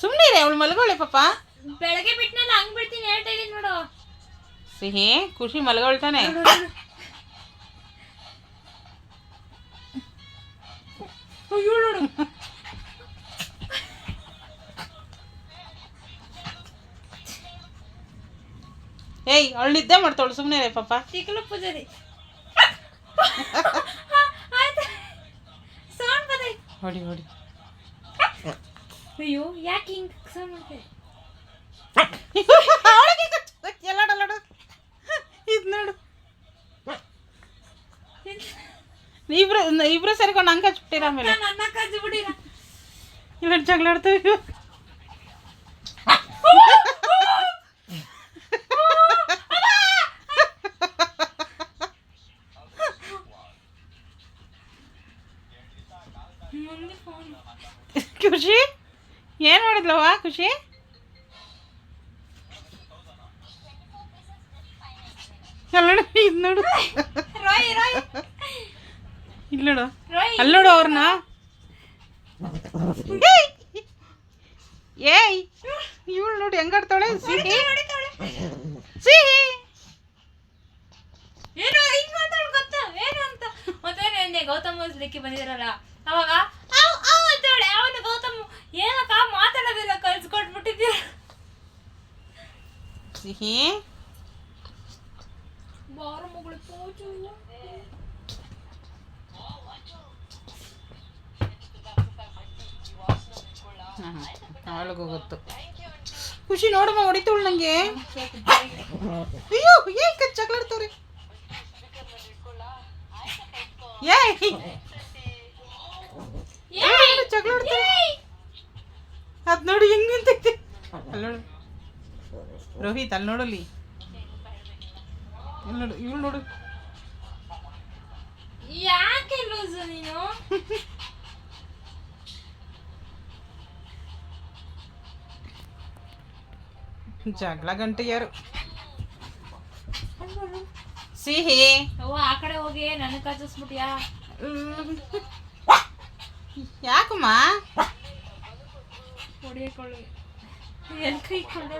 ಸುಮ್ಮನೆ ಅವಳು ಮಲ್ಗೋಳೆ ಪಾಪ. ಬೆಳಗ್ಗೆ ಬಿಟ್ನಲ್ಲ ಹಂಗ್ ಬಿಡ್ತೀನಿ ಹೇಳ್ತಾ ಇದೀನಿ ನೋಡು. ಸಿಹಿ ಖುಷಿ ಮಲ್ಗೊಳ್ತಾನೆ ಅಯ್ಯೋ ನೋಡು. ಏಯ್ ಅವಳು ನಿದ್ದೆ ಮಾಡ್ತಾವಳು ಸುಮ್ಮನೆ ಪಾಪ. ಚಿಕ್ಕಲು ಪೂಜಾರಿ. ಸೌಂಡ್ ಬದೈ ಹೊಡಿ ಹೊಡಿ. ಅಯ್ಯೋ ಯಾಕೆ ಹಿಂಗೆ ಸೌಂಡ್ ಎಲ್ಲಾಡು ಇದು ನೋಡು. ಇಬ್ರು ಇಬ್ರು ಸೇರ್ಕೊಂಡು ಹಂಗೆ ಹಚ್ಬಿಟ್ಟಿರ ಆಮೇಲೆ. ನನ್ನ ಕಜ್ಜಿ ಬಿಡಿರ ಇಲ್ಲ ಜಗಳ ಆಡ್ತೀವಿ ಮುಂದೆ ಫೋನ್ ಖುಷಿ ಏನು ಮಾಡಿದ್ಲವ್ವ ಖುಷಿ? ಅಲ್ಲೋಡು ಇದು ನೋಡು. ರಾಯ ರೋಯ್. ಇಲ್ಲಿ ನೋಡು. ಅಲ್ಲಿ ನೋಡು ಅವ್ರನ್ನ ಏಯ್. ಇವಳು ನೋಡಿ ಹೆಂಗಾಡ್ತಾಳೆ ಸಿಹಿ. ಸಿಹಿ. ಏನು ಹಿಂಗ್ ಮಾತಾಡ್ ಗೊತ್ತಾ ಏನು ಅಂತ. ಮತ್ತೆ ನೆನ್ನೆ ಗೌತಮ್ ಬಂದಿರಲ್ಲ ಅವಾಗ ಮಾತಾಡೋದಿಲ್ಲ ಕಲ್ಸ್ಕೊಟ್ಬಿಟ್ಟಿದ್ದೀರ ಸಿಹಿ ಬಾರ ಮಗಳು ಪೂಜು ಅವಳಿಗೂ ಗೊತ್ತು ಖುಷಿ ನೋಡಮ್ಮ ಹೊಡಿತವಳು ನಂಗೆ ಅಯ್ಯೋ ಏನ್ ಕಚ್ ಜಗಳಾಡ್ತವ್ರಿ ಏಯ್ ಏಯ್ ಜಗಳಾಡ್ತಾರೆ ಏಯ್ ಅದ್ ನೋಡಿ ಹೆಂಗ್ ನಿಂತೈತಿ. ಅಲ್ಲಿ. ನೋಡು. ರೋಹಿತ್ ಅಲ್ಲಿ ನೋಡಲಿ ಇಲ್ಲಿ ನೋಡು ಇವಳು ನೋಡು. ಯಾಕೆ ಲೂಸು ನೀನು? ಜಗಳ ಗಂಟೆ ಯಾರು? ಸಿಹಿ. ಅವ್ವ ಆ ಕಡೆ ಹೋಗಿ ನನಗೆ ಕಚ್ಚಿಸ್ಬಿಟ್ಯಾ. ಯಾಕಮ್ಮ? ಹೊಡಿಕೊಳ್ಳಿ ಎಲ್ಲಿ ಕೈ ಕೊಂಡು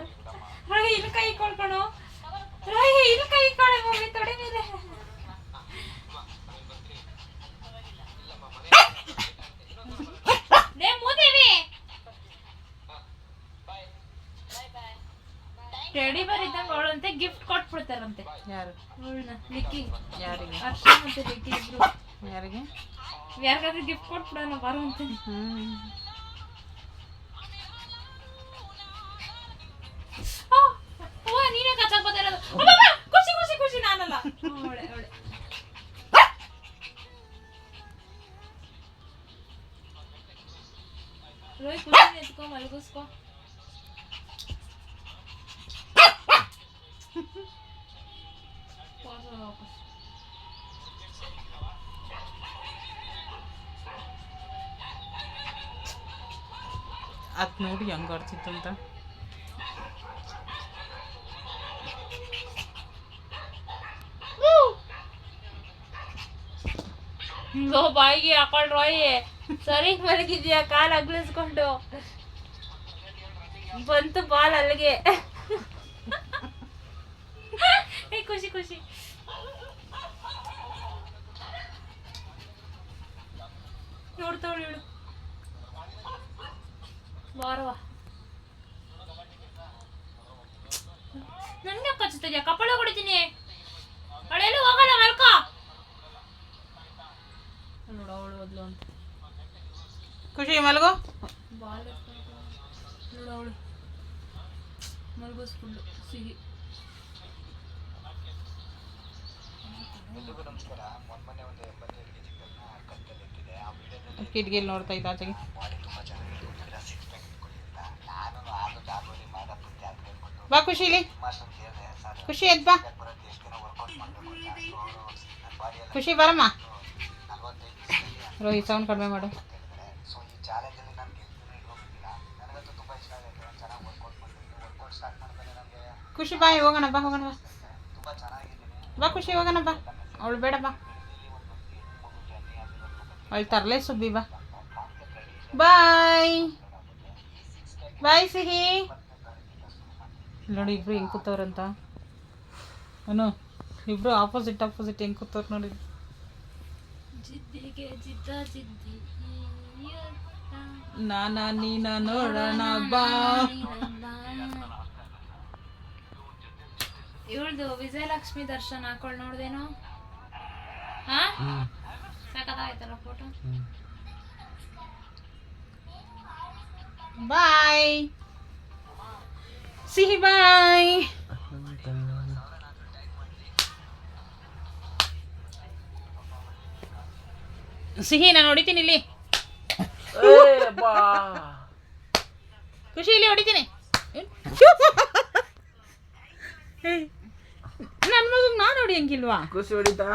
ರಾಯಿ ಇಲ್ಲಿ ಕೈ ಕೊಳ್ಕೊಳು ರಾಯಿ ಇಲ್ಲಿ ಕೈ ಕೊಳೆ ಮಮ್ಮಿ ತೊಡೆ ಮೇಲೆ. ಟೆಡಿ ಬರ್ ಇದ್ದಂಗೆ ಅವಳಂತೆ ಗಿಫ್ಟ್ ಕೊಟ್ಬಿಡ್ತಾರಂತೆ. ಯಾರು? ನಿಕ್ಕಿ ಲಿಕ್ಕಿ ಯಾರಿಗೆ? ಹರ್ಷ ಮತ್ತೆ ಲಿಕ್ಕಿ ಇಬ್ರು. ಯಾರಿಗೆ? ಯಾರಿಗಾದ್ರೂ ಗಿಫ್ಟ್ ಕೊಟ್ಬಿಡೋಣ ಬರೋ ಅಂತೀನಿ ಹ್ಮ್. ಎತ್ಕೊ ಮಲಗಿಸ್ಕೊ ವಾಸ ವಾಪಸ್. ಅದ್ ನೋಡಿ ಹೆಂಗ್ ಆಡ್ತಿತ್ತಂತ ಲೋ ಬಾಯಿಗೆ ಹಾಕೊಂಡ್ ರೋಯಿ ಸರಿ ಮಲಗಿದ್ಯಾ ಕಾಲ್ ಅಗ್ಲಿಸ್ಕೊಂಡು ಬಂತು ಬಾಲ್ ಅಲ್ಲಿಗೆ. ಖುಷಿ ಖುಷಿ. ನೋಡ್ತಾವಳು ಇವಳು ಬಾರವಾ ನನ್ಗೆ ಕಚ್ಚುತ್ತಿದ್ಯಾ ಕಪ್ಪಳ ಹೊಡಿತೀನಿ. ಅವಳೆಲ್ಲ ಹೋಗಲ್ಲ ಮಲ್ಕ. ನೋಡು ಅವಳು ಓದ್ಲು ಅಂತ. ಖುಷಿ ಮಲ್ಗೋ. ಬಾಲ್ ನೋಡು ಅವಳು. ಮಲ್ಗಿಸ್ಕೊಂಡು ಸಿಹಿ ಕಿಟಕಿಲಿ ನೋಡ್ತಾ ಇದ್ದ ಆಚೆಗೆ ಬಾ ಖುಷಿ ಇಲ್ಲಿ ಖುಷಿ ಎದ್ ಬಾ ಖುಷಿ ಬರಮ್ಮ ರೋಹಿತ್ ಸೌಂಡ್ ಕಡಿಮೆ ಮಾಡು ಖುಷಿ ಬಾ ಹೋಗೋಣ ಬಾ ಹೋಗೋಣ ಬಾ. ಬಾ ಖುಷಿ ಹೋಗೋಣ ಬಾ. ಅವಳು ಬೇಡ ಬಾ. ಅವಳು ತರಲೆ ಸುಬ್ಬಿ ಬಾ. ಬಾಯ್. ಬಾಯ್ ಸಿಹಿ. ನೋಡಿ ಇಬ್ರು ಹೆಂಗ್ ಕೂತವ್ರಂತ. ಅನು ಇಬ್ರು ಆಪೋಸಿಟ್ ಆಪೋಸಿಟ್ ಹೆಂಗ್ ಕೂತವ್ರು ನೋಡಿ. ನಾನ ನೀನ ನೋಡೋಣ ಬಾ. ಇವಳ್ದು ವಿಜಯಲಕ್ಷ್ಮಿ ದರ್ಶನ್ ಹಾಕೊಳ್ ನೋಡ್ದೇನು? ಹಾ? ಸಾಕತ್ತಾಯ್ತಲ್ಲ ಫೋಟೋ ಬಾಯ್ ಸಿಹಿ ಬಾಯ್ ಸಿಹಿ, ನಾನು ಹೊಡಿತೀನಿ ಇಲ್ಲಿ. ಖುಷಿ, ಇಲ್ಲಿ ಹೊಡಿತೀನಿ. ಮಗಗೆ ನಾನು ಹೊಡಿಯಂಗಿಲ್ವಾ? ಖುಷಿ ಹೊಡಿತಾ?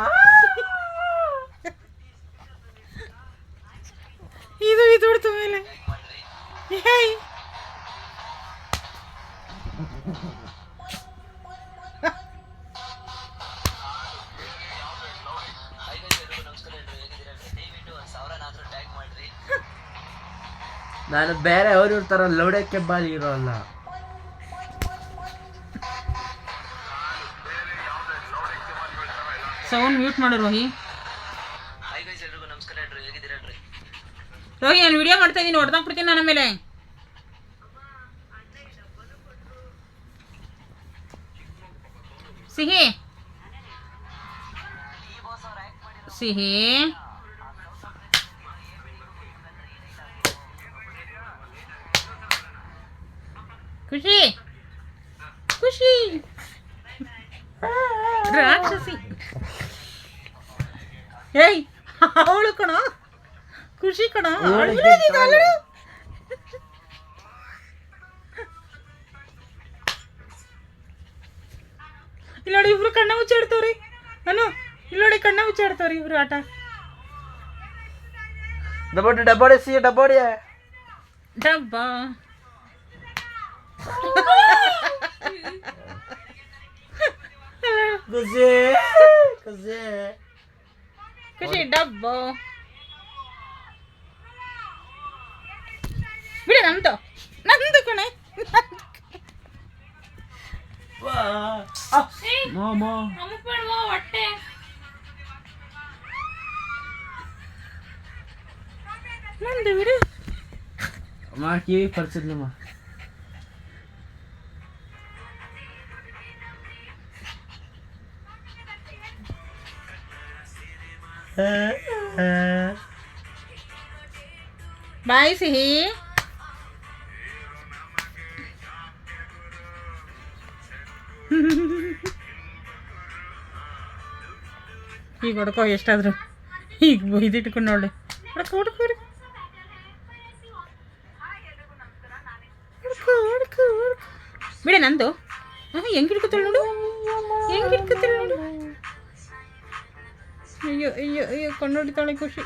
ಇದು ಇದು ಹೊಡ್ತು ಮೇಲೆ. ಏಯ್! ನಾನು ಬೇರೆ ಅವ್ರು ಇರ್ತಾರ ಲೌಡೆ ಕೆಬ್ಬಾಲಿ ಇರೋಲ್ಲ. ಸೌಂಡ್ ಮ್ಯೂಟ್ ಮಾಡು ರೋಹಿ. ರೋಹಿ ನಾನು ವಿಡಿಯೋ ಮಾಡ್ತಾ ಇದ್ದೀನಿ ಹೊಡೆದಾಕ್ಬಿಡ್ತೀನಿ ನನ್ನ ಮೇಲೆ ಸಿಹಿ. ಸಿಹಿ. ಖುಷಿ. ಖುಷಿ. ರಾಕ್ಷಸಿ. ಏಯ್ ಅವಳು ಕಣ ಖುಷಿ ಕಣ ಇಲ್ಲಿ ನೋಡಿ ಇಬ್ರು ಕಣ್ಣ ಮುಚ್ಚಾಡ್ತವ್ರಿ ಅನು ಇಲ್ಲಿ ನೋಡಿ ಕಣ್ಣ ಮುಚ್ಚಾಡ್ತವ್ರಿ ಇಬ್ರು ಆಟ ಡಬೋಡಿ ಡಬೋಡಿ ಸಿ ಡಬೋಡಿ ಡಬ್ಬ ಖುಷಿ ಖುಷಿ ಖುಷಿ ಡಬ್ಬು ಬಿಡಿ ನಂದು. ನಂದು ಕಣೆ. ಹೊಟ್ಟೆ. ನಂದು ಬಿಡು. ಮಾ ಕಿವಿ ಪರಿಸಿದ್ಲಮ್ಮ ಬಾಯ್ ಸಿಹಿ ಈಗ ಹೊಡ್ಕೋ ಎಷ್ಟಾದ್ರು ಈಗ ಇದಿಟ್ಕೊಂಡು ನೋಡಿ ಹೊಡ್ಕೊ ಹೊಡ್ಕೊ ಹೊಡ್ಕೊ ಹೊಡ್ಕೊ ಹೊಡ್ಕೊ ಹೊಡ್ಕೊ ಬಿಡಿ ನಂದು ಹಾಂ ಹೆಂಗೆ ಹಿಡ್ಕೊತಾಳೆ ನೋಡು ಹೆಂಗೆ ಹಿಡ್ಕೊತಾಳೆ ನೋಡು ಅಯ್ಯೋ ಅಯ್ಯೋ ಅಯ್ಯೋ ಕಣ್ಣು ಹೊಡಿತಾಳೆ ಖುಷಿ.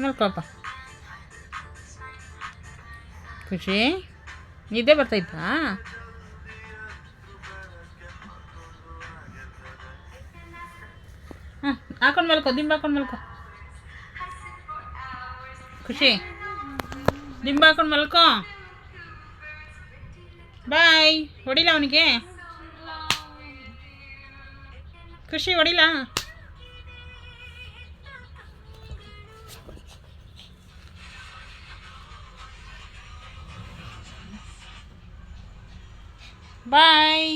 ನೋಡ್ಕೊಪ್ಪ ಖುಷಿ? ನಿದ್ದೆ ಬರ್ತೈತಾ ಹಾಂ ಹಾಕೊಂಡು ಮಲ್ಕೋ, ದಿಂಬ ಹಾಕೊಂಡು ಮಲ್ಕೋ. ಖುಷಿ? ದಿಂಬ ಹಾಕೊಂಡು ಮಲ್ಕೋ. ಬಾಯ್ ಹೊಡಿಲ್ಲ ಅವನಿಗೆ? ಖುಷಿ ಹೊಡಿಲ್ಲ ಬಾಯ್